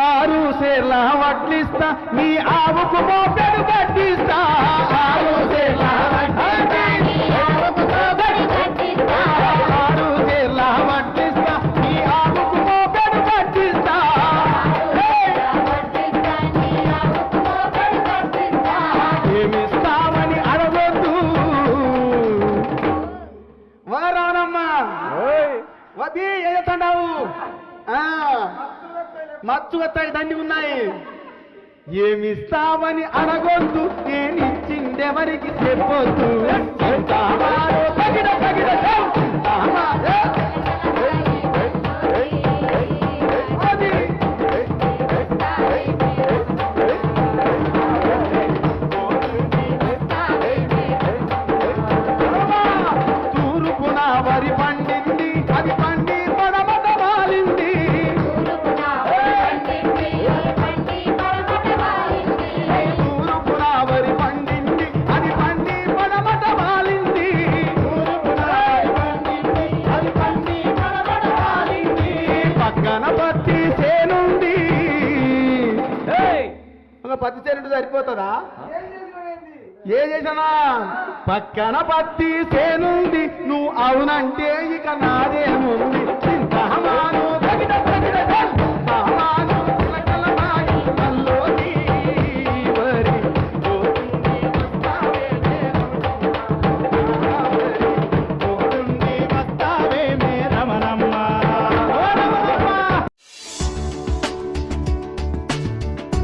ఆరు సేర్ల వడ్లిస్తా నీ ఆవుకు మోపెడు కట్టిస్తా ఆరు సేర్ల ఏమిస్తామని అడగొద్దు. వారానమ్మా. వది ఏదండావు మచ్చు వస్తాయి దండి ఉన్నాయి ఏమిస్తామని అడగొద్దు నేనిచ్చిండెవరికి చెప్పొద్దు. చేనుంది. ఒక పత్తి చేనుంటే సరిపోతుందా? ఏ చేసానా పక్కన పత్తి చేనుంది. నువ్వు అవునంటే ఇక నాదేముంది?